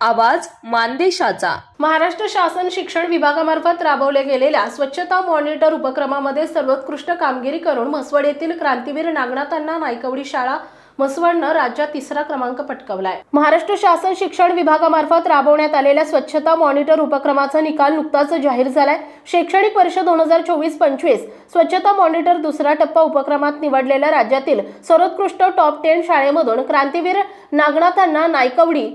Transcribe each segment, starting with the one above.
आवाज मानदेशाचा. महाराष्ट्र शासन शिक्षण विभागामार्फत राबवल्या गेलेल्या स्वच्छता मॉनिटर उपक्रमामध्ये सर्वोत्कृष्ट कामगिरी करून म्हसवड येथील क्रांतीवीर नागनाथांना नायकवडी शाळा मसवडनं राज्यात तिसरा क्रमांक पटकावलाय. महाराष्ट्र शासन शिक्षण विभागामार्फत राबवण्यात आलेल्या स्वच्छता मॉनिटर उपक्रमाचा निकाल नुकताच जाहीर झालाय. शैक्षणिक वर्ष दोन हजार चोवीस पंचवीस स्वच्छता मॉनिटर दुसरा टप्पा उपक्रमात निवडलेल्या राज्यातील सर्वोत्कृष्ट टॉप टेन शाळेमधून क्रांतीवीर नागनाथांना नायकवडी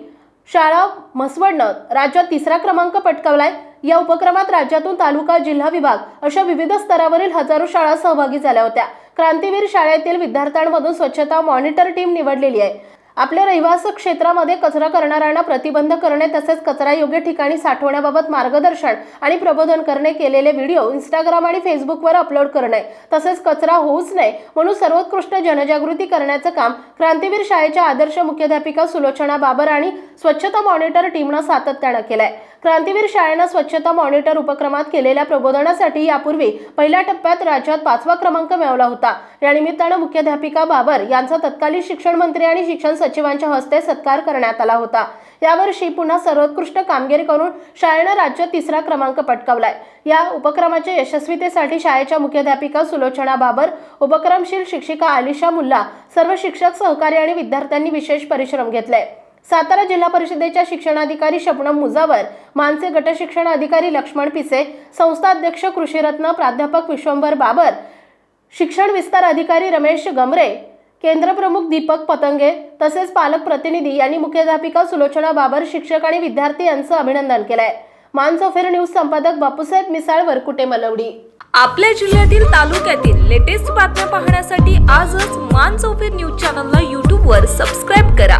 शाळा म्हसवडनं राज्यात तिसरा क्रमांक पटकावलाय. या उपक्रमात राज्यातून तालुका जिल्हा विभाग अशा विविध स्तरावरील हजारो शाळा सहभागी झाल्या होत्या. क्रांतीवीर शाळेतील विद्यार्थ्यांमधून स्वच्छता मॉनिटर टीम निवडलेली आहे. आपल्या रहिवास क्षेत्रामध्ये कचरा करणाऱ्यांना प्रतिबंध करणे तसेच कचरा योग्य ठिकाणी साठवण्याबाबत मार्गदर्शन आणि प्रबोधन करणे केलेले व्हिडिओ इंस्टाग्राम आणि फेसबुकवर अपलोड करणे तसेच कचरा होऊच नये म्हणून सर्वोत्कृष्ट जनजागृती करण्याचं काम क्रांतीवीर शाळेच्या आदर्श मुख्याध्यापिका सुलोचना बाबर आणि स्वच्छता मॉनिटर टीमनं सातत्यानं केलंय. क्रांतीवीर शाळेनं स्वच्छता मॉनिटर उपक्रमात केलेल्या प्रबोधनासाठी यापूर्वी पहिल्या टप्प्यात राज्यात पाचवा क्रमांक मिळवला होता. या निमित्तानं मुख्याध्यापिका बाबर यांचा तत्कालीन शिक्षण मंत्री आणि शिक्षण सचिवांच्या हस्ते सत्कार करण्यात आला होता. यावर्षी पुन्हा सर्वोत्कृष्ट कामगिरी करून शाळेनं राज्यात तिसरा क्रमांक पटकावलाय. या उपक्रमाच्या यशस्वीतेसाठी शाळेच्या मुख्याध्यापिका सुलोचना बाबर उपक्रमशील शिक्षिका आलिशा मुल्ला सर्व शिक्षक सहकारी आणि विद्यार्थ्यांनी विशेष परिश्रम घेतले सातारा जिल्हा परिषदेच्या शिक्षणाधिकारी शबनम मुजावर मानसे गट शिक्षण अधिकारी लक्ष्मण पिसे संस्था अध्यक्ष कृषीरत्न प्राध्यापक विश्वंभर बाबर शिक्षण विस्तार अधिकारी रमेश गमरे केंद्रप्रमुख दीपक पतंगे तसेच पालक प्रतिनिधी यांनी मुख्याध्यापिका सुलोचना बाबर शिक्षक आणि विद्यार्थी यांचं अभिनंदन केलंय. मानसोफेर न्यूज संपादक बापूसाहेब मिसाळ वरकुटे मलवडी. आपल्या जिल्ह्यातील तालुक्यातील लेटेस्ट बातम्या पाहण्यासाठी आजच मानसोफेर न्यूज चॅनलला यूट्यूबवर सबस्क्राईब करा.